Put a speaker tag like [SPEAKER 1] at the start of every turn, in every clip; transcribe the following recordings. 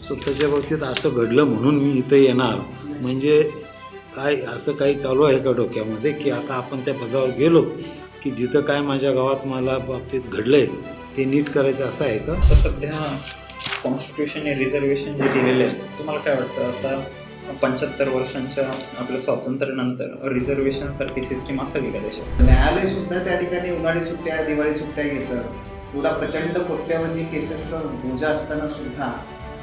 [SPEAKER 1] स्वतःच्या बाबतीत असं घडलं म्हणून मी इथं येणार. म्हणजे काय असं काही चालू आहे का डोक्यामध्ये? की आता आपण त्या पदावर गेलो की जिथं काय माझ्या गावात मला बाबतीत घडलंय ते नीट करायचं असं आहे का?
[SPEAKER 2] आता सध्या कॉन्स्टिट्यूशनने रिझर्वेशन जे दिलेले आहे तुम्हाला काय वाटतं? आता पंच्याहत्तर वर्षांच्या आपल्या स्वातंत्र्यानंतर रिझर्वेशनसारखी सिस्टीम असावी का देशात?
[SPEAKER 3] न्यायालय सुद्धा त्या ठिकाणी उन्हाळी सुट्ट्या दिवाळी सुट्ट्या घेतं. एवढा प्रचंड कोट्यावधी केसेसचा बोजा असताना सुद्धा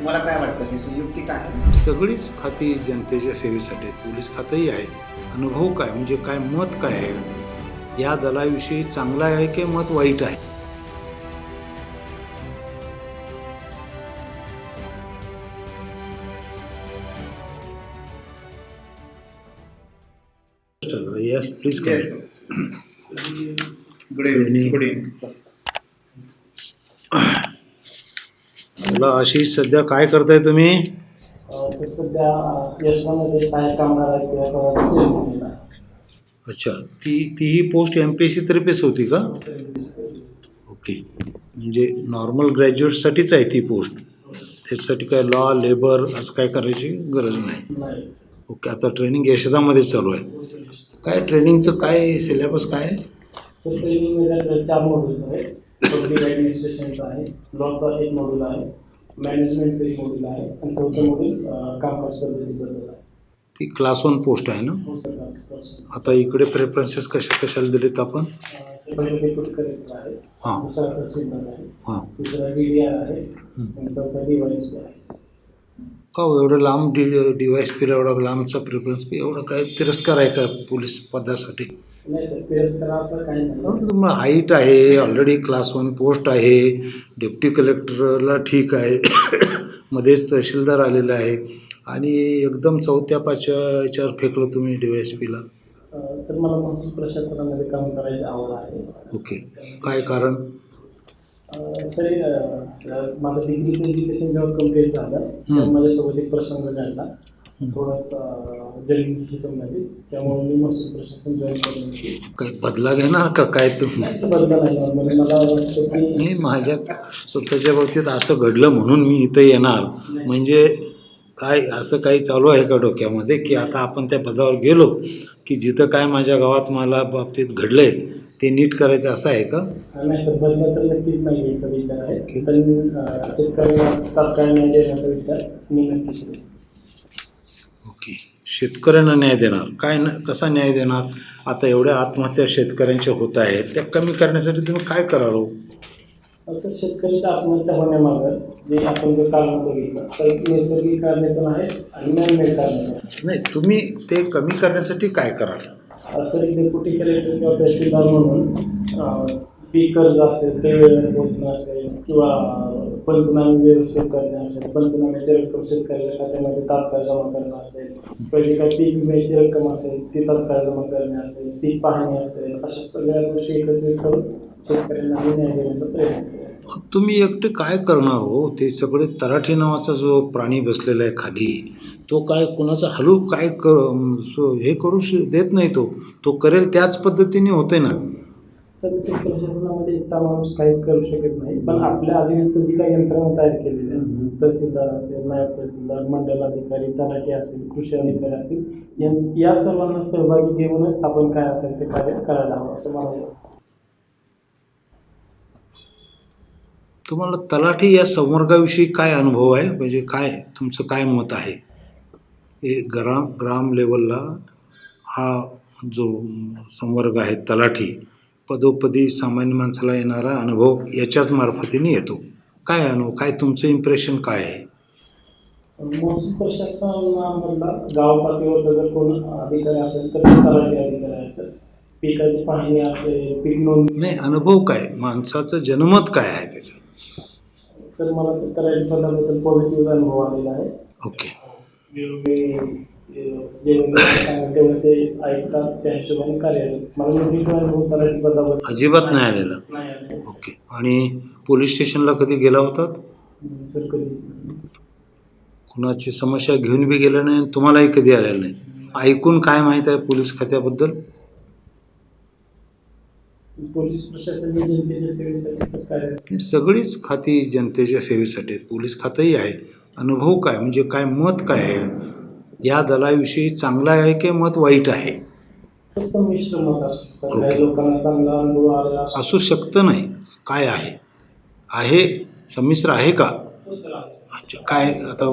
[SPEAKER 3] तुम्हाला काय वाटतं? हे संयुक्तिक आहे?
[SPEAKER 1] सगळीच खाती जनतेच्या सेवेसाठी आहेत. पोलीस खातंही आहे अनुभव काय? म्हणजे काय मत काय आहे? या दलाविषयी चांगलं आहे की मत वाईट आहे? Yes please
[SPEAKER 3] good
[SPEAKER 1] evening
[SPEAKER 2] good evening
[SPEAKER 1] मला आशिष सध्या काय करताय तुम्ही?
[SPEAKER 4] सध्या सहाय्यक कामगार किंवा.
[SPEAKER 1] अच्छा ती तीही post M P S C तर्फेच होती का? ओके. म्हणजे नॉर्मल ग्रॅज्युएटसाठीच आहे ती पोस्ट. त्याच्यासाठी काय लॉ लेबर असं काय करायची गरज नाही. ओके आता ट्रेनिंग यशदामध्ये चालू आहे. काय ट्रेनिंगचं काय सिलेबस काय आहे?
[SPEAKER 4] चार मॉड्यूल्स ॲडमिनिस्ट्रेशनचं लॉचा एक मॉड्यूल आहे मॅनेजमेंटचं एक मॉड्यूल आहे आणि चौथं मॉड्यूल कामकाज पद्धतीबद्दल आहे.
[SPEAKER 1] ती क्लास वन पोस्ट आहे ना?
[SPEAKER 4] हो सर
[SPEAKER 1] आता इकडे प्रेफरन्सेस कशा कशाला दिलेत आपण?
[SPEAKER 4] पहिलं डेप्युटी कलेक्टर आहे.
[SPEAKER 1] हां.
[SPEAKER 4] दुसरा तहसीलदार आहे.
[SPEAKER 1] हां.
[SPEAKER 4] तिसरा डी डी आर आहे. आणि चौथा डी वाय सी आहे.
[SPEAKER 1] का हो, एवढं लांब डि डिवाईस पिर एवढा लांबचा प्रेफरन्स एवढं काय तिरस्कार आहे का पोलीस पदासाठी?
[SPEAKER 4] नाही सर पेअर्स करा असं काही नाही.
[SPEAKER 1] मग हाईट आहे ऑलरेडी क्लास वन पोस्ट आहे डेप्टी कलेक्टरला ठीक आहे मध्येच तहसीलदार आलेला आहे. आणि एकदम चौथ्या पाचव्या याच्यावर फेकलं तुम्ही डी एस पीला
[SPEAKER 4] अं, सर मला महसूल प्रशासनामध्ये काम करायची आवड आहे.
[SPEAKER 1] ओके. काय कारण?
[SPEAKER 4] अं, सर अं, माझं डिग्रीचं एज्युकेशन जेव्हा कंप्लीट झालं तेव्हा माझ्यासोबत एक प्रसंग घडला.
[SPEAKER 1] काय बदला घेणार का काय तुम्ही
[SPEAKER 4] नाही नाही
[SPEAKER 1] माझ्या स्वतःच्या बाबतीत असं घडलं म्हणून मी इथं येणार. म्हणजे काय असं काही चालू आहे का डोक्यामध्ये? की आता आपण त्या पदावर गेलो की जिथं काय माझ्या गावात मला बाबतीत घडलंय ते नीट करायचं असं आहे का?
[SPEAKER 4] नक्कीच नाही घ्यायचा विचार आहे पण अं, शेतकऱ्यांना तात्काळ न्याय देण्याचा विचार मी नक्कीच करेन.
[SPEAKER 1] ओके शेतकऱ्यांना न्याय देणार. काय न कसा न्याय देणार? आता एवढ्या आत्महत्या शेतकऱ्यांच्या होत आहेत. त्या कमी करण्यासाठी तुम्ही काय करावं
[SPEAKER 4] असं शेतकऱ्याच्या आत्महत्या होण्यामागं जे आपण जर कारण बघितलं तर नैसर्गिक कारणे पण आहेत आणि मॅनमेड कारणे पण आहेत
[SPEAKER 1] नाही तुम्ही ते कमी करण्यासाठी काय कराल?
[SPEAKER 4] असं एक डेप्युटी कलेक्टर किंवा तहसीलदार म्हणून पीक कर्ज असेल ते वेळेवर पोहोचणं असेल किंवा पंचनामे व्यवस्थित करणे असेल पंचनाम्याची रक्कम शेतकऱ्याच्या खात्यामध्ये तात्काळ जमा करणं असेल किंवा जे काही पीक विम्याची रक्कम असेल ती तात्काळ जमा करणे असेल पीक पाहणी असेल अशा सगळ्या गोष्टी एकत्रित करून शेतकऱ्यांना न्याय देण्याचा प्रयत्न केला.
[SPEAKER 1] तुम्ही एकटे काय करणार हो? ते सगळे तराठी नावाचा जो प्राणी बसलेला आहे खाली तो काय कुणाचा हलू काय हे करू देत नाही तो. तो करेल त्याच पद्धतीने होते ना?
[SPEAKER 4] प्रशासनामध्ये एकटा माणूस काहीच करू शकत नाही. पण आपल्या अधीनस्थ जी काही यंत्रणा तयार केलेली आहे तहसीलदार असेल नायब तहसीलदार मंडल अधिकारी तलाठी असेल कृषी अधिकारी असतील या- या सर्वांना सहभागी घेऊनच आपण काय असेल ते कार्य करायला हवं असं मला वाटतं.
[SPEAKER 1] तुम्हाला तलाठी या संवर्गाविषयी काय अनुभव आहे? म्हणजे काय तुमचं काय मत आहे? हे ग्राम ग्राम लेवलला हा जो संवर्ग आहे तलाठी पदोपदी सामान्य माणसाला येणारा अनुभव याच्याच मार्फतीने येतो. काय अनुभव? काय तुमचं इम्प्रेशन काय आहे?
[SPEAKER 4] महसूल प्रशासनामधला गाव पातळीवरचा जर कोण अधिकारी असेल तर तलाठी अधिकारी पिकाची पाहणी असेल पीक नोंद
[SPEAKER 1] नाही अनुभव काय? माणसाचं जनमत काय आहे त्याच्यात?
[SPEAKER 4] तर मला तलाठी पदाबद्दल पॉझिटिव्ह अनुभव आलेला आहे.
[SPEAKER 1] ओके. अजिबात नाही आलेलं. ओके. आणि पोलीस स्टेशनला कधी गेला होतात कुणाची समस्या घेऊन बी गेला नाही आणि तुम्हालाही कधी आलेलं नाही. ऐकून काय माहीत आहे पोलीस खात्याबद्दल?
[SPEAKER 4] पोलीस प्रशासन
[SPEAKER 1] सगळीच खाती जनतेच्या सेवेसाठी आहेत. पोलीस खातंही आहे अनुभव काय? म्हणजे काय मत काय आहे? या दलाविषयी चांगलं आहे की मत वाईट आहे. असू शकतं नाही काय आहे आहे संमिश्र आहे का. अच्छा काय आता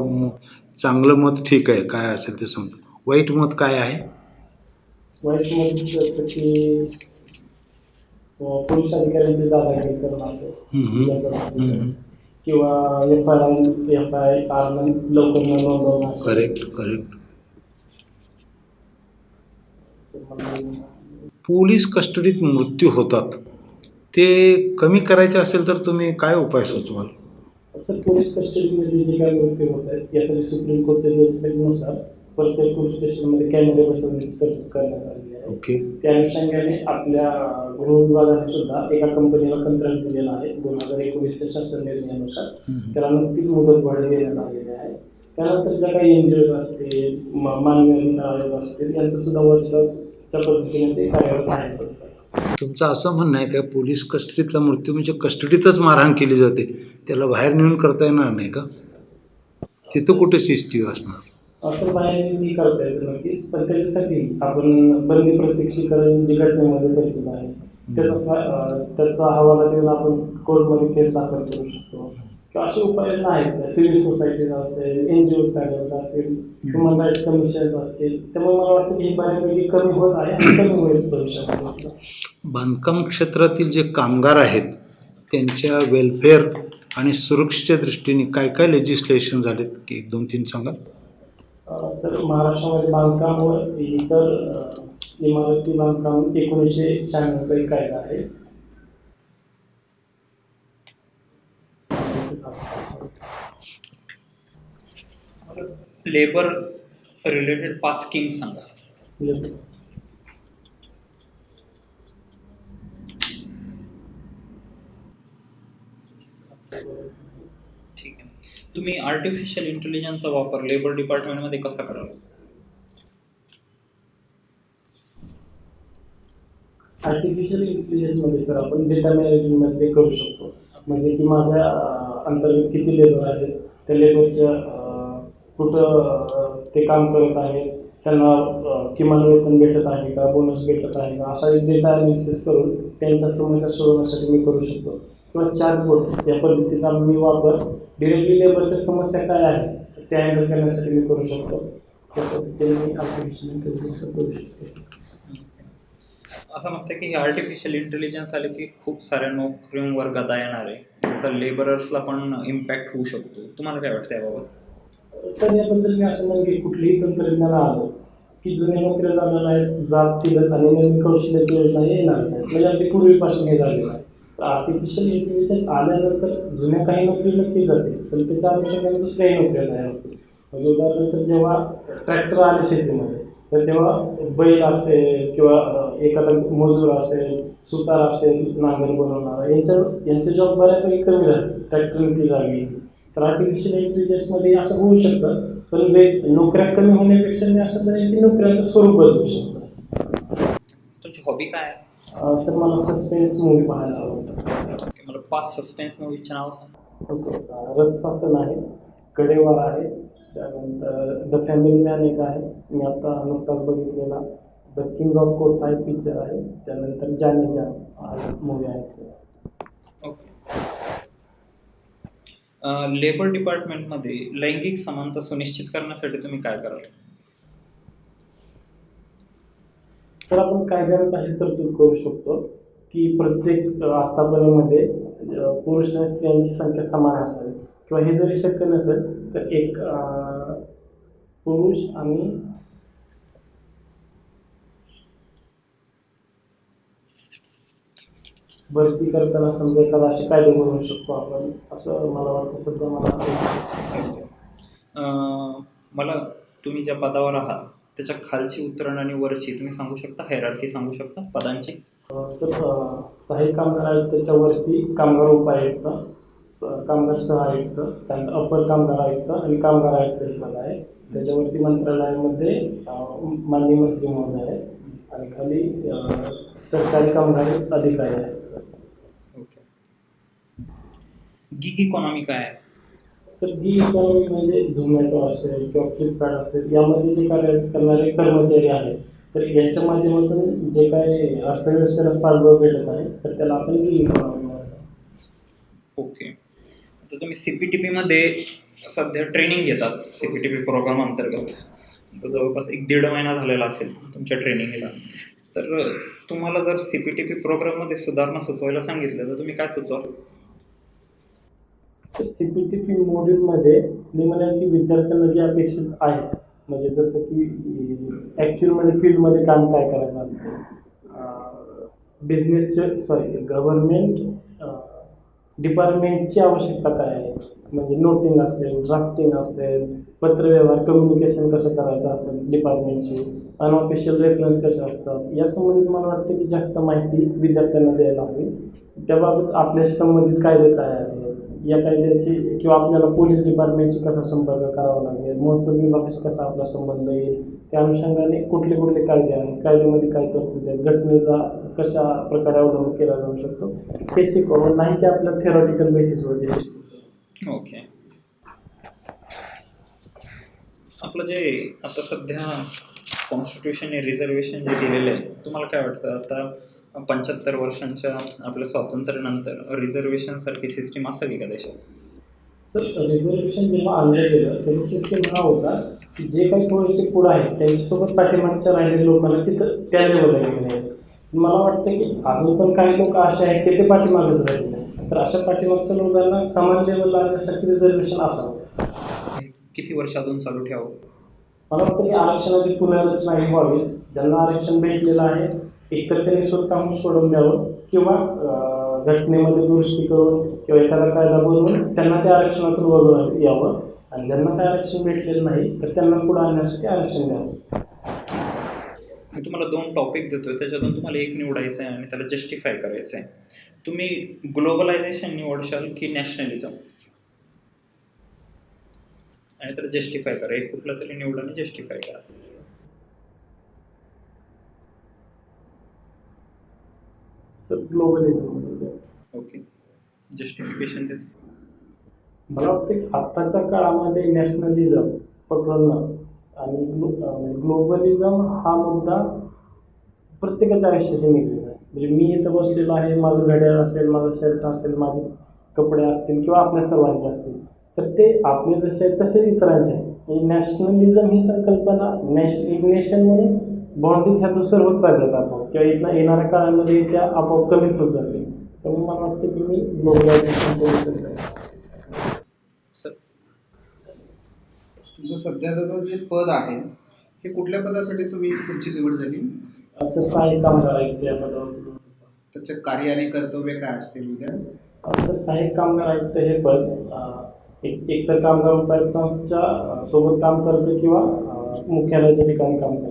[SPEAKER 1] चांगलं मत ठीक आहे काय असेल ते समजा वाईट मत काय आहे
[SPEAKER 4] वाईट मत जसं की अं, पोलीस अधिकाऱ्यांची दादागिरी करणं असेल
[SPEAKER 1] हम्म, हम्म.
[SPEAKER 4] या पद्धतीने.
[SPEAKER 1] हम्म.
[SPEAKER 4] किंवा F I I F I R लवकर नोंदवणं.
[SPEAKER 1] करेक्ट करेक्ट
[SPEAKER 4] असं मला-
[SPEAKER 1] पोलीस कस्टडीत मृत्यू होतात. ते कमी करायचे असेल तर तुम्ही काय उपाय सुचवाल
[SPEAKER 4] सर पोलीस कस्टडीमध्ये जे काही मृत्यू होत आहेत यासाठी सुप्रीम कोर्टच्या जजमेंटनुसार प्रत्येक पोलीस स्टेशनमध्ये कॅमेरे बसवण्याची तरतूद करण्यात आलेली आहे.
[SPEAKER 1] ओके.
[SPEAKER 4] त्या अनुषंगाने आपल्या गृह विभागाने सुद्धा एका कंपनीला कंत्राट दिलेलं आहे. दोन हजार एकोणीसच्या शासन निर्णयानुसार. त्याला नुकतीच मुदतवाढ देण्यात आलेली आहे. त्यानंतर ज्या काही एन जी ओज असतील म- मानवी अधिकार आयोग असतील यांचं सुद्धा वर्षच्या पद्धतीने ते कार्यरत आहेत
[SPEAKER 1] तुमचं असं म्हणणं आहे का पोलीस कस्टडीतला मृत्यू म्हणजे कस्टडीतच मारहाण केली जाते त्याला बाहेर नेऊन करता येणार नाही का? तिथं कुठे सिस्टीव असणार?
[SPEAKER 4] असं बाहेर मी करता येतं नक्कीच पण त्याच्यासाठी आपण बंदी प्रत्यक्षीकरण जी घटनेमध्ये तरतूद आहे त्याचा त्याचा हवाला देऊन आपण कोर्टमध्ये केस दाखल करू शकतो. किंवा असे उपाययोजना आहेत सिव्हिल सोसायटीज असेल एन जी ओज कार्यरत असेल ह्युमन राईट्स कमिशन्स असतील त्यामुळे मला वाटतं की ही बऱ्यापैकी कमी होत आहे आणि कमी होईल भविष्यात.
[SPEAKER 1] बांधकाम क्षेत्रातील जे कामगार आहेत त्यांच्या वेलफेअर आणि सुरक्षेच्या दृष्टीने काय काय लेजिस्लेशन झालेत? की एक दोन तीन सांगा.
[SPEAKER 4] सर महाराष्ट्रामध्ये बांधकाम व इतर इमारती बांधकाम एकोणीसशे शहाण्णवचा एक कायदा आहे.
[SPEAKER 2] लेबर रिलेटेड पाच किंग सांगा. ठीक आहे. तुम्ही आर्टिफिशियल इंटेलिजन्सचा वापर लेबर डिपार्टमेंटमध्ये कसा कराल?
[SPEAKER 4] आर्टिफिशियल इंटेलिजन्समध्ये सर आपण डेटा मॅनेजमेंटमध्ये करू शकतो. म्हणजे की माझ्या अंतर्गत किती लेबर आहेत त्या लेबरच्या कुठं ते काम करत आहेत त्यांना किमान वेतन भेटत आहे का बोनस भेटत आहे का असा एक डेटा अनालिसिस करून त्यांच्या समस्या सोडवण्यासाठी मी करू शकतो. किंवा चार्टबोर्ड या पद्धतीचा मी वापर डिरेक्टली लेबरच्या समस्या काय आहेत त्या हँडल करण्यासाठी मी करू शकतो. त्या पद्धतीने मी ॲप्लिकेशन करू शकतो.
[SPEAKER 2] असं म्हणतं की हे आर्टिफिशियल इंटेलिजन्स आले की खूप साऱ्या नोकरींवर गदा येणार आहे. त्याचा लेबरर्सला पण इम्पॅक्ट होऊ शकतो. तुम्हाला काय वाटतं याबाबत?
[SPEAKER 4] सर याबद्दल मी असं म्हणेन की कुठलीही तंत्रज्ञान आलं की जुन्या नोकऱ्या जाणार आहेत जातीलच आणि नवीन कौशल्याची योजना येणार येणारच आहेत म्हणजे अगदी पूर्वीपासून हे झालेलं आहे. आर्टिफिशियल इंटेलिजन्स आल्यानंतर जुन्या काही नोकरी नक्की जाते पण त्याच्या अनुषंगाने दुसऱ्याही नोकऱ्या तयार होतील. म्हणजे उदाहरणार्थ जेव्हा ट्रॅक्टर आले शेतीमध्ये तर तेव्हा बैल असेल किंवा एखादा मजूर असेल सुतार असेल नांगर बनवणारा यांच्या यांचे जॉब बऱ्यापैकी कमी झाले तर आर्टिफिशियल इंटेलिजन्समध्ये असं होऊ शकतं पण वेग नोकऱ्या कमी होण्यापेक्षा मी असं म्हणेन की नोकऱ्यांचं स्वरूप बदलू शकतं.
[SPEAKER 2] तुमची हॉबी काय आहे?
[SPEAKER 4] सर मला सस्पेन्स मूवी पाहायला आवडतं.
[SPEAKER 2] की मला पाच सस्पेन्स मूवीचे नाव सांग.
[SPEAKER 4] रथशासन आहे कडेवार आहे त्यानंतर द फॅमिली मॅन एक आहे. मी आता नुकताच बघितलेला. द किंग ऑफ कोर्ट हा पिक्चर आहे. त्यानंतर जाने हा मूवी आहे.
[SPEAKER 2] ओके लेबर डिपार्टमेंटमध्ये लैंगिक समानता सुनिश्चित करण्यासाठी तुम्ही काय कराल?
[SPEAKER 4] तर आपण कायद्याने अशी तरतूद करू शकतो की प्रत्येक आस्थापनेमध्ये पुरुष आणि स्त्रियांची संख्या समान असावी. किंवा हे जरी शक्य नसेल तर एक पुरुष आणि भरती करताना समजा एखादा असे कायदे बनवू शकतो आपण असं मला वाटतं सध्या मला
[SPEAKER 2] मला तुम्ही ज्या पदावर आहात त्याच्या खालची उतरण आणि वरची तुम्ही सांगू शकता? हायरार्की सांगू शकता पदांची?
[SPEAKER 4] सर सहाय्यक कामगार आयुक्ताच्या वरती कामगार उपायुक्त कामगार सहायुक्त त्यानंतर अपर कामगार आयुक्त आणि कामगार आयुक्त हे पद आहे. त्याच्यावरती मंत्रालयामध्ये माननीय मंत्री महोदय आहे आणि खाली सरकारी कामगार अधिकारी आहेत
[SPEAKER 2] ओके गिग इकॉनॉमी काय आहे.
[SPEAKER 4] तर गी इकॉनॉमी म्हणजे झोमॅटो असेल किंवा फ्लिपकार्ट असेल यामध्ये जे कार्य करणारे कर्मचारी आहेत तर याच्या माध्यमातून जे काही अर्थव्यवस्थेला पाठबळ भेटत आहे तर त्याला आपण गी इकॉनॉमी म्हणतो.
[SPEAKER 2] ओके. आता तुम्ही सी पी टी पीमध्ये सध्या ट्रेनिंग घेतात C P T P program अंतर्गत. तर जवळपास एक दीड महिना झालेला असेल तुमच्या ट्रेनिंगला तर तुम्हाला जर सी पी टी पी प्रोग्राममध्ये सुधारणा सुचवायला सांगितलं तर तुम्ही काय सुचवाल?
[SPEAKER 4] तर सी पी टी पी मॉड्यूलमध्ये मी म्हणाल की विद्यार्थ्यांना जे अपेक्षित आहे म्हणजे जसं की ॲक्च्युअलमध्ये फील्डमध्ये काम काय करायचं असतं? बिझनेसचे सॉरी गव्हर्मेंट डिपार्टमेंटची आवश्यकता काय आहे? म्हणजे नोटिंग असेल ड्राफ्टिंग असेल पत्रव्यवहार कम्युनिकेशन कसं करायचं असेल डिपार्टमेंटची अनऑफिशियल रेफरन्स कसे असतात? या संबंधित मला वाटतं की जास्त माहिती विद्यार्थ्यांना द्यायला हवी. त्याबाबत आपल्याशी संबंधित कायदे काय आहेत? या कायद्याची किंवा आपल्याला पोलीस डिपार्टमेंटशी कसा संपर्क करावा लागेल? महसूल विभागाशी कसा आपला संबंध येईल? त्या अनुषंगाने कुठले कुठले कायदे आहेत? कायद्यामध्ये काय तरतूद आहेत? घटनेचा कशा प्रकारे अवलंब केला जाऊ शकतो? हे शिकवून नाही की आपल्या थेरॉटिकल बेसिसवरती
[SPEAKER 2] ओके. आपलं जे आता सध्या कॉन्स्टिट्यूशन रिझर्वेशन जे दिलेलं आहे तुम्हाला काय वाटतं? आता पंच्याहत्तर वर्षांच्या आपल्या स्वातंत्र्यानंतर रिझर्वेशन सारखी सिस्टीम असावी का देशात?
[SPEAKER 4] सर रिझर्वेशन जेव्हा आणलं गेलं त्याचा सिस्टम हा होता की जे काही थोडेसे पुढं आहेत त्यांच्यासोबत पाठीमागच्या राहिलेल्या लोकांना तिथं त्या लेवलला गेले. आहेत मला वाटतं की अजून पण काही लोक असे आहेत की ते पाठीमागच राहिले. तर अशा पाठीमागच्या लोकांना समान लेवलला आणण्यासाठी रिझर्वेशन असावं.
[SPEAKER 2] किती वर्ष अजून चालू ठेवावं?
[SPEAKER 4] मला वाटतं की आरक्षणाची पुनर्रचना ही व्हावीच ज्यांना आरक्षण भेटलेलं आहे एकतर त्यांनी स्वतःहून सोडून द्यावं किंवा घटनेमध्ये दुरुस्ती करून किंवा एखादा कायदा बनवून त्यांना त्या आरक्षणातून वगळ यावं. आणि ज्यांना काय आरक्षण भेटलेलं नाही तर त्यांना पुढे आणण्यासाठी आरक्षण द्यावं.
[SPEAKER 2] मी तुम्हाला दोन टॉपिक देतोय. त्याच्यातून तुम्हाला एक निवडायचं आहे आणि त्याला जस्टिफाय करायचं आहे तुम्ही ग्लोबलायझेशन निवडशाल की नॅशनलिझम आणि त्याला जस्टिफाय करा. एक कुठला तरी निवडा आणि जस्टिफाय करा.
[SPEAKER 4] सर ग्लोबलिझम
[SPEAKER 2] ओके जस्टिफिकेशन
[SPEAKER 4] मला वाटतं आत्ताच्या काळामध्ये नॅशनलिझम पकडणं आणि ग्लो म्हणजे ग्लोबलिझम हा मुद्दा प्रत्येकाच्या आयुष्याशी निघलेला आहे. म्हणजे मी इथं बसलेलो आहे माझं घड्याळ असेल माझं शर्ट असेल माझे कपडे असतील किंवा आपल्या सर्वांचे असतील. तर ते आपले जसे आहेत तसेच इतरांचे आहेत. म्हणजे नॅशनलिझम ही संकल्पना नॅश एक नेशन म्हणून बाउंड्रीज ह्या दुसर होत चालल्यात आपोआप. किंवा इथं येणाऱ्या काळामध्ये त्या आपोआप कमीच होत जातील. त्यामुळे मला वाटतं की मी ग्लोबलायझेशन करू शकतो
[SPEAKER 2] सर
[SPEAKER 3] तुमचं सध्याचं जे पद आहे हे कुठल्या पदासाठी तुम्ही तुमची निवड झाली?
[SPEAKER 4] असं सहाय्यक कामगार आयुक्त या पदावरती.
[SPEAKER 3] त्याचं कार्य आणि कर्तव्य काय असतील उद्या?
[SPEAKER 4] असं सहाय्यक कामगार आयुक्त हे पद एक एकतर कामगार उपायुक्तांच्या सोबत काम करतं किंवा मुख्यालयाच्या ठिकाणी काम करतं.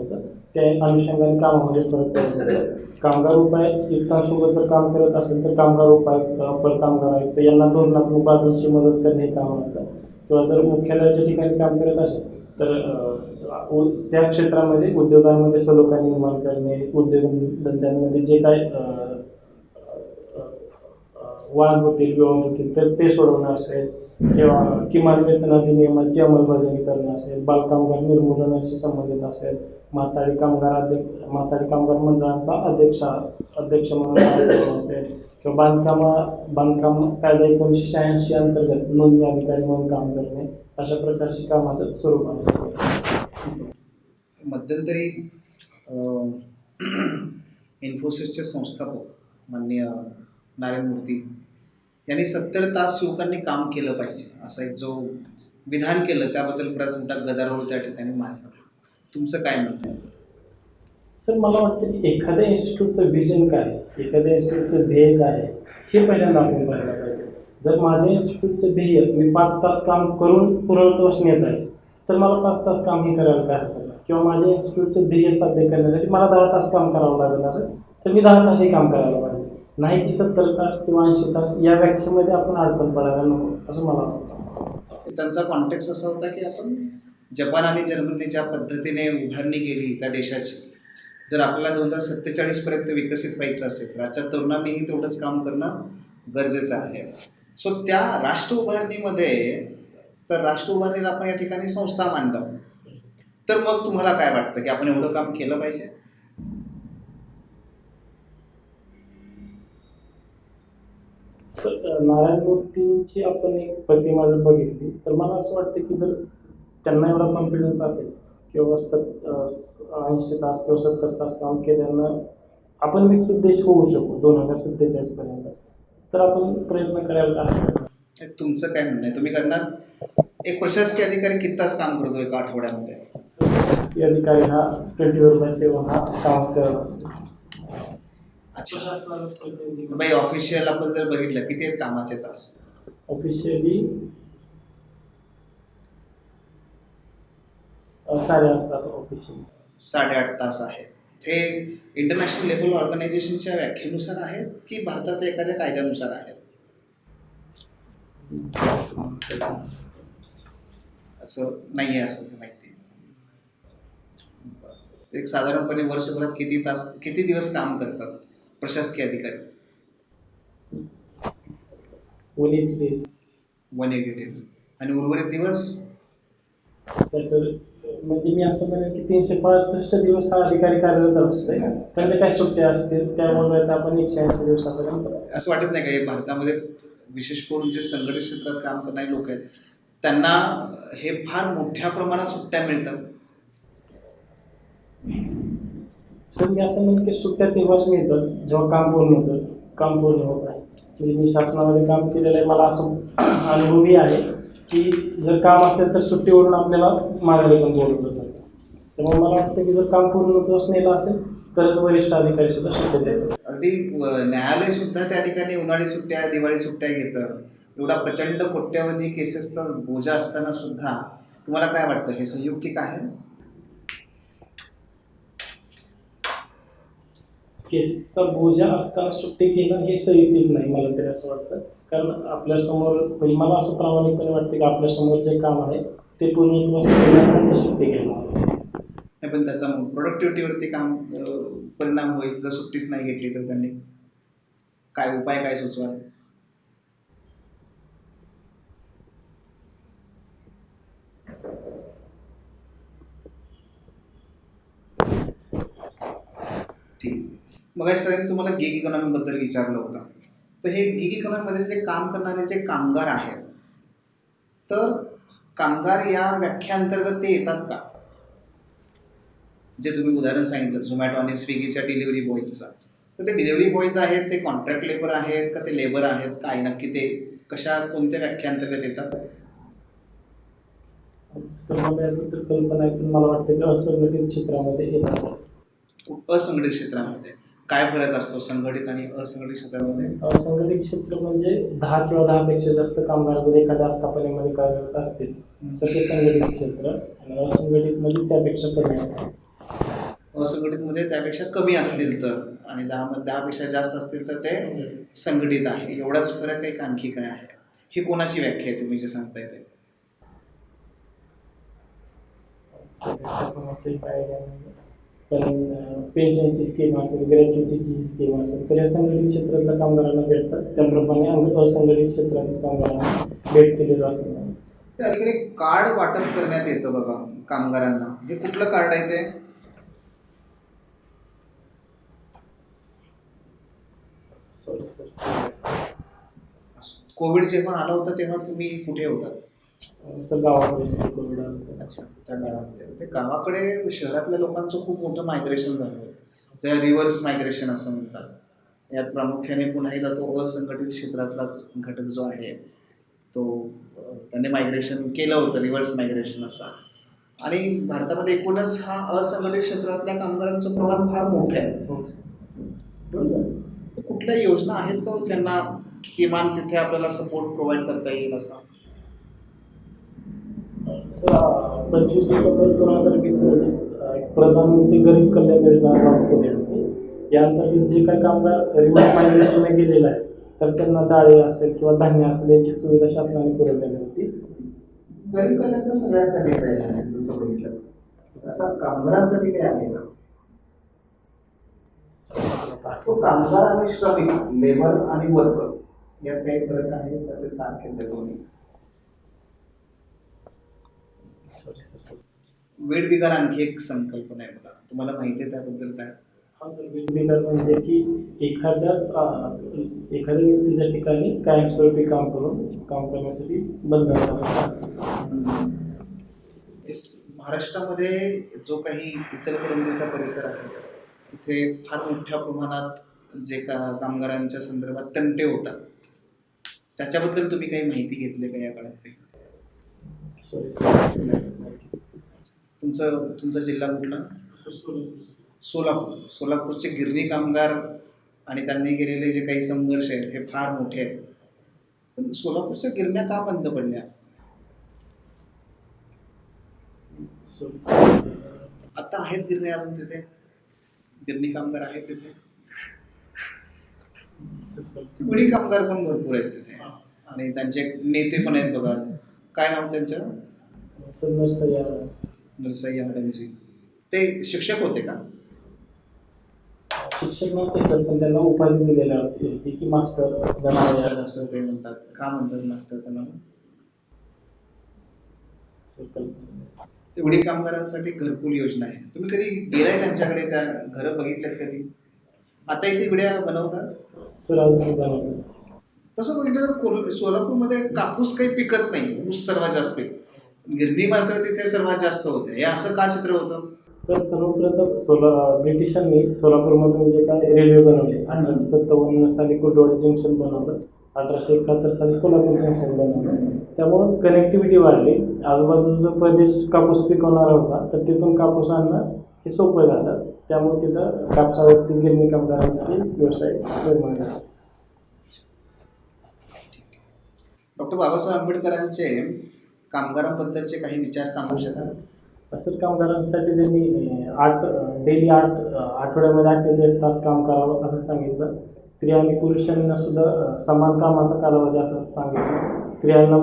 [SPEAKER 4] त्या अनुषंगाने कामामध्ये फरक पडतो कामगार उपायुक्तांसोबत जर काम करत असेल तर कामगार उपायुक्त अपर कामगार आयुक्त यांना धोरणात्मक बाबींची मदत करणे हे काम लागतं. किंवा जर मुख्यालयाच्या ठिकाणी काम करत असेल तर उ- त्या क्षेत्रामध्ये उद्योगांमध्ये सलोखा निर्माण करणे उद्योगधंद्यांमध्ये जे काय वाढ वाद होतील विवाह होतील तर ते सोडवणं असेल किंवा किमान वेतन अधिनियमाची अंमलबजावणी करणं असेल बालकामगार निर्मूलनाशी संबंधित असेल म्हातारी कामगार अध्यक्ष म्हातारी कामगार मंडळांचा अध्यक्ष अध्यक्ष म्हणून असेल किंवा बांधकामा बांधकाम कायदा एकोणीसशे शहाऐंशी अंतर्गत नोंदणी अधिकारी म्हणून काम करणे अशा प्रकारची कामाचं स्वरूप आहे.
[SPEAKER 3] मध्यंतरी इन्फोसिसचे संस्थापक माननीय नारायण मूर्ती यांनी सत्तर तास युवकांनी काम केलं पाहिजे असा एक जो विधान केलं त्याबद्दल बराच मोठा गदारोळ त्या ठिकाणी मांडला. तुमचं काय म्हणणं आहे?
[SPEAKER 4] सर मला वाटतं की एखाद्या इन्स्टिट्यूटचं विजन काय एखाद्या इन्स्टिट्यूटचं ध्येय काय हे पहिल्यांदा आपण पाहायला पाहिजे. जर माझ्या इन्स्टिट्यूटचं ध्येय मी पाच तास काम करून पूर्णत्वास नेत आहे तर मला पाच तास काम हे करायला काय हरकत नाही. किंवा माझ्या इन्स्टिट्यूटचं ध्येय साध्य करण्यासाठी मला दहा तास काम करावं लागत असेल तर मी दहा तासही काम करायला पाहिजे. नाही की सत्तर तास किंवा ऐंशी तास या व्याख्येमध्ये आपण अडकून पडायला नको असं मला वाटतं.
[SPEAKER 3] त्यांचा कॉन्टेक्स्ट असा होता की आपण जपान आणि जर्मनी ज्या पद्धतीने उभारणी केली त्या देशाची. जर आपल्याला दोन हजार सत्तेचाळीसपर्यंत विकसित व्हायचं असेल तर आजच्या तरुणांनीही तेवढंच काम करणं गरजेचं आहे. सो त्या राष्ट्र उभारणीमध्ये तर राष्ट्र उभारणीला आपण या ठिकाणी संस्था मांडतो. तर मग तुम्हाला काय वाटतं की आपण एवढं काम केलं पाहिजे?
[SPEAKER 4] सर नारायण मूर्तींची आपण एक प्रतिमा जर बघितली तर मला असं वाटतं की जर त्यांना एवढा कॉन्फिडन्स असेल किंवा सत ऐंशी तास किंवा सत्तर तास काम केल्यानं आपण विकसित देश होऊ शकू दोन हजार सत्तेचाळीस पर्यंत. तर आपण प्रयत्न करायला.
[SPEAKER 3] तुमचं काय म्हणणं आहे? तुम्ही करणार? एक प्रशासकीय अधिकारी किती तास काम करतो एका आठवड्यामध्ये?
[SPEAKER 4] प्रशासकीय अधिकारी हा ट्वेंटी फोर बाय सेवन हा काम करत असतो.
[SPEAKER 3] ऑफिशियल आपण जर बघितलं किती आहेत कामाचे तास?
[SPEAKER 4] ऑफिशियली साडेआठ तास ऑफिशियली
[SPEAKER 3] साडेआठ तास आहेत हे इंटरनॅशनल लेबल ऑर्गनायझेशनच्या व्याख्येनुसार आहेत की भारतातल्या एखाद्या कायद्यानुसार आहेत? असं नाही आहे असं माहिती. एक साधारणपणे वर्षभरात किती तास किती दिवस काम करतात प्रशासकीय अधिकारी?
[SPEAKER 4] One eighty days
[SPEAKER 3] one eighty days आणि उर्वरित दिवस?
[SPEAKER 4] सॅटर म्हणजे मी असं म्हणेन की तीनशे पासष्ट दिवस हा अधिकारी कार्यरत असतोय त्यांच्या काय सुट्ट्या असतील? त्यामुळे आता आपण एकशे ऐंशी दिवसापर्यंत
[SPEAKER 3] असं वाटत नाही का भारतामध्ये विशेष करून जे संघटित क्षेत्रात काम करणारे लोक आहेत त्यांना हे फार मोठ्या प्रमाणात सुट्ट्या मिळतात?
[SPEAKER 4] सर मी असं म्हणेन की सुट्ट्या तेव्हाच मिळतात जेव्हा काम पूर्ण होतं. काम पूर्ण होत आहे म्हणजे मी शासनामध्ये काम केलेलं आहे मला असं अनुभवही आहे. की जर काम असेल तर सुट्टीवरून आपल्याला मागायला पण बोलवलं जातं. त्यामुळे मला वाटतं की जर काम पूर्ण पोचलेलं असेल तरच वरिष्ठ अधिकारी सुद्धा सुट्टी देतात.
[SPEAKER 3] अगदी न्यायालय सुद्धा त्या ठिकाणी उन्हाळी सुट्ट्या दिवाळी सुट्ट्या घेतं. एवढा प्रचंड कोट्यावधी केसेसचा बोजा असताना सुद्धा तुम्हाला काय वाटतं? हे संयुक्तिक आहे?
[SPEAKER 4] केसेसचा बोजा असताना सुट्टी घेणं हे संयुक्तिक नाही मला तरी असं वाटतं. कारण आपल्यासमोर म्हणजे मला असं प्रामाणिकपणे वाटते की आपल्यासमोर जे काम आहे ते पूर्ण सुट्टी
[SPEAKER 3] नाही पण त्याचा प्रोडक्टिव्हिटीवरती काम परिणाम होईल. जर सुट्टीच नाही घेतली तर त्यांनी काय उपाय काय सुचवाल? ठीक. मग सर तुम्हाला गिग इकॉनॉमीबद्दल विचारलं होतं. तर हे गिग इकॉनॉमीमध्ये जे काम करणारे जे कामगार आहेत तर कामगार या व्याख्याअंतर्गत ते येतात का? जे तुम्ही उदाहरण सांगितलं झोमॅटो आणि स्विगीच्या डिलिव्हरी बॉयचं तर ते डिलिव्हरी बॉयज आहेत ते कॉन्ट्रॅक्ट लेबर आहेत का ते लेबर आहेत? काय नक्की ते कशा कोणत्या व्याख्याअंतर्गत येतात.
[SPEAKER 4] असंघटित क्षेत्रामध्ये. येत
[SPEAKER 3] असंघटित काय फरक असतो संघटित आणि असंघटित क्षेत्रामध्ये?
[SPEAKER 4] असंघटित क्षेत्र म्हणजे दहा किंवा दहापेक्षा जास्त कामगार जर एखाद्या आस्थापनेमध्ये कार्यरत असतील तर ते संघटित क्षेत्र आणि असंघटित म्हणजे त्यापेक्षा कमी असतात
[SPEAKER 3] असंघटितमध्ये त्यापेक्षा कमी असतील तर आणि दहा दहापेक्षा जास्त असतील तर ते संघटित. आहे. एवढाच फरक आहे का आणखी काय आहे? ही कोणाची व्याख्या आहे तुम्ही जे सांगताय ते?
[SPEAKER 4] कोणाची काय पण पेन्शनची स्कीम असेल ग्रॅच्युटीची स्कीम असेल तर या संघटित क्षेत्रातल्या कामगारांना भेटतात. त्याप्रमाणे असंघटित क्षेत्रातील कामगारांना भेटतीलच असं नाही.
[SPEAKER 3] ते अलीकडे कार्ड वाटप करण्यात येतं बघा कामगारांना. हे कुठलं कार्ड आहे ते?
[SPEAKER 4] सॉरी सर
[SPEAKER 3] कोविड जेव्हा आलं होतं तेव्हा तुम्ही कुठे होतात?
[SPEAKER 4] सर गावाकडे कोविड आलं होतं.
[SPEAKER 3] अच्छा त्या काळामध्ये ते गावाकडे शहरातल्या लोकांचं खूप मोठं मायग्रेशन झालं होतं त्या रिव्हर्स मायग्रेशन असं म्हणतात. यात प्रामुख्याने पुन्हा एकदा तो असंघटित क्षेत्रातलाच घटक जो आहे तो त्याने मायग्रेशन केलं होतं रिव्हर्स मायग्रेशन असं. आणि भारतामध्ये एकूणच हा असंघटित क्षेत्रातल्या कामगारांचं प्रमाण फार मोठं आहे.
[SPEAKER 4] हो.
[SPEAKER 3] बरोबर? कुठल्या योजना आहेत का हो त्यांना किमान तिथे आपल्याला सपोर्ट प्रोव्हाइड करता येईल असं?
[SPEAKER 4] पंचवीस डिसेंबर दोन हजार वीस रोजी प्रधानमंत्री गरीब कल्याण योजना लॉन्च केली होती. या अंतर्गत जे काही कामगार रिमोट मायग्रेशनला गेलेला आहे तर त्यांना डाळी असेल किंवा धान्य असेल याची सुविधा शासनाने पुरवलेली होती.
[SPEAKER 3] गरीब कल्याण तर सगळ्यांसाठीच आहे जसं बघितलं. असा कामगारांसाठी काय आहे का? तो कामगार आणि श्रमिक लेबर आणि वर्कर यात काही फरक आहे तर ते सारखेच आहे दोन्ही
[SPEAKER 4] सॉरी सर
[SPEAKER 3] वेट बिगार आणखी एक संकल्पना आहे बघा तुम्हाला माहिती आहे त्याबद्दल काय?
[SPEAKER 4] हा सर वेगवेगळं म्हणजे की एखाद्याच एखाद्या व्यक्तीच्या ठिकाणी कायमस्वरूपी काम करून काम करण्यासाठी बंधन
[SPEAKER 3] इस- महाराष्ट्रामध्ये जो काही इचलकरंजीचा परिसर आहे तिथे फार मोठ्या प्रमाणात जे का कामगारांच्या संदर्भात तंटे होतात. त्याच्याबद्दल तुम्ही काही माहिती घेतली का या काळात काही? तुमचं तुमचा जिल्हा कुठला?
[SPEAKER 4] सोलापूर.
[SPEAKER 3] सोलापूर. सोलापूरचे गिरणी कामगार आणि त्यांनी केलेले जे काही संघर्ष आहेत हे फार मोठे आहेत. पण सोलापूरच्या गिरण्या का बंद पडल्या? आता आहेत गिरण्या अजून तिथे? गिरणी कामगार आहेत तिथे? विडी कामगार पण भरपूर आहेत तिथे. आणि त्यांचे नेते पण आहेत बघा. काय नाव त्यांचं?
[SPEAKER 4] नरसय्या
[SPEAKER 3] मॅडमजी ते शिक्षक होते का?
[SPEAKER 4] शिक्षक नव्हते सर पण त्यांना उपाधी दिलेल्या होती की मास्टर
[SPEAKER 3] असं ते म्हणतात. का म्हणतात मास्टर त्यांना
[SPEAKER 4] सर कल्पना
[SPEAKER 3] ते विडी कामगारांसाठी घरकुल योजना आहे. तुम्ही कधी गेलाय त्यांच्याकडे? त्या घरं बघितल्यात कधी? आता इथे विड्या बनवतात?
[SPEAKER 4] सर अजून बनवतो
[SPEAKER 3] तसं बघितलं तर कोल सोलापूरमध्ये कापूस काही पिकत नाही. ऊस सर्वात जास्त पिकतो गिरणी मात्र तिथे सर्वात जास्त होते. हे असं का चित्र होतं?
[SPEAKER 4] सर सर्वप्रथम सोला ब्रिटिशांनी सोलापूरमधून जे काय रेल्वे बनवले अठराशे सत्तावन्न साली कुर्डवाडी जंक्शन बनवलं अठराशे एकाहत्तर साली सोलापूर जंक्शन बनवलं. त्यामुळं कनेक्टिव्हिटी वाढली. आजूबाजूचा जो प्रदेश कापूस पिकवणारा होता तर तिथून कापूस आणणं हे सोपं झालं. त्यामुळे तिथं कापसावरती गिरणी कामगारांचे व्यवसाय निर्माण झाला.
[SPEAKER 3] डॉक्टर बाबासाहेब आंबेडकरांचे कामगारांबद्दलचे काही विचार सांगू शकाल?
[SPEAKER 4] सर कामगारांसाठी त्यांनी आठ डेली आठ अं, आठवड्यामध्ये अठ्ठेचाळीस तास काम करावं असं सांगितलं. स्त्री आणि पुरुषांना सुद्धा समान कामाचा कालावधी असं सांगितलं. स्त्रियांना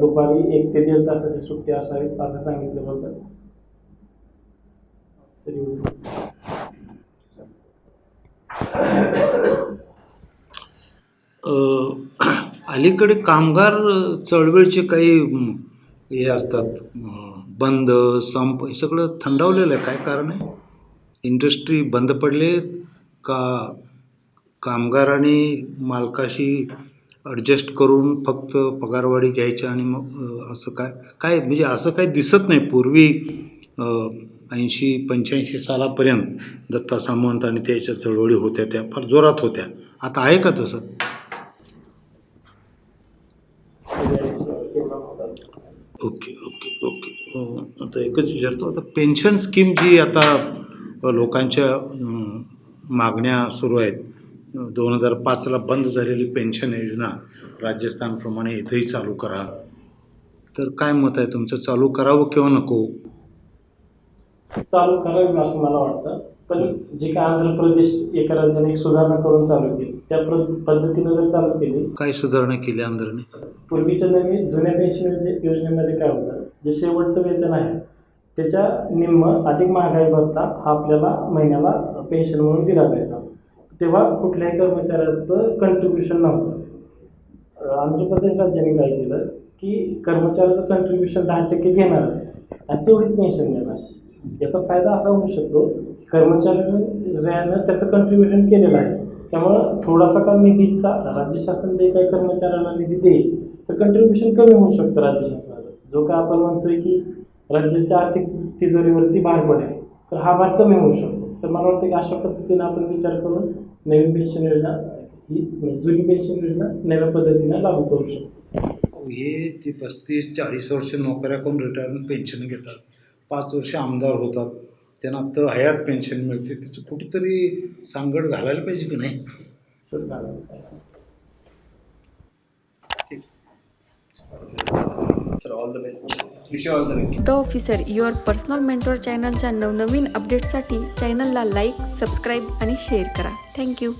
[SPEAKER 4] दुपारी एक ते दीड तासाची सुट्टी असावी असं सांगितलं होतं. सर एवढं.
[SPEAKER 1] अ, अलीकडे कामगार चळवळीचे काही हे असतात बंद संप हे सगळं थंडावलेलं आहे. काय कारण आहे? इंडस्ट्री बंद पडले का कामगाराने मालकाशी ॲडजस्ट करून फक्त पगारवाढी घ्यायच्या आणि मग असं काय काय म्हणजे असं काही दिसत नाही. पूर्वी ऐंशी पंच्याऐंशी सालापर्यंत दत्ता सामंत आणि त्याच्या चळवळी होत्या त्या फार जोरात होत्या. आता आहे का तसं
[SPEAKER 4] एवढा होता.
[SPEAKER 1] Okay okay okay. आता एकच विचारतो आता पेन्शन स्कीम जी आता लोकांच्या मागण्या सुरू आहेत दोन हजार पाचला बंद झालेली पेन्शन योजना राजस्थानप्रमाणे इथेही चालू करा. तर काय मत आहे तुमचं चालू करावं किंवा नको?
[SPEAKER 4] चालू करावी असं मला वाटतं. पण जे काय आंध्र प्रदेश एका राज्याने एक सुधारणा करून चालू केली त्या प्र- पद्धतीनं जर चालू केली
[SPEAKER 1] काय सुधारणा केली आंध्रने?
[SPEAKER 4] पूर्वीच्या नवीन जुन्या पेन्शन योजनेमध्ये काय होतं जे शेवटचं वेतन आहे त्याच्या निम्म अधिक महागाई भत्ता हा आपल्याला महिन्याला पेन्शन म्हणून दिला जायचा. तेव्हा कुठल्याही कर्मचाऱ्याचं कंट्रीब्युशन नव्हतं. आंध्र प्रदेश राज्याने काय केलं की कर्मचाऱ्याचं कंट्रीब्युशन दहा टक्के घेणार आणि तेवढीच पेन्शन देणार याचा फायदा असा होऊ शकतो कर्मचाऱ्यानं त्याचं कंट्रीब्युशन केलेलं आहे. त्यामुळं थोडासा का निधीचा राज्य शासन जे काही कर्मचाऱ्याला निधी देईल तर कंट्रीब्युशन कमी होऊ शकतं राज्य शासनाला जो काय आपण म्हणतोय की राज्याच्या आर्थिक तिजोरीवरती भार पडेल तर हा भार कमी होऊ शकतो. तर मला वाटतं की अशा पद्धतीने आपण विचार करून नवीन पेन्शन योजना ही म्हणजे जुनी पेन्शन योजना नव्या पद्धतीने लागू करू शकतो.
[SPEAKER 1] हे ते पस्तीस चाळीस वर्ष नोकऱ्या करून रिटायरमेंट पेन्शन घेतात. पाच वर्ष आमदार होतात. त्यांना तर हयात पेन्शन मिळते. त्याचं कुठेतरी सांगड घालायला पाहिजे की नाही?
[SPEAKER 4] सर
[SPEAKER 2] तर
[SPEAKER 5] the officer your personal mentor चॅनलच्या नवनवीन अपडेटसाठी चॅनलला लाईक सबस्क्राईब आणि शेअर करा. Thank you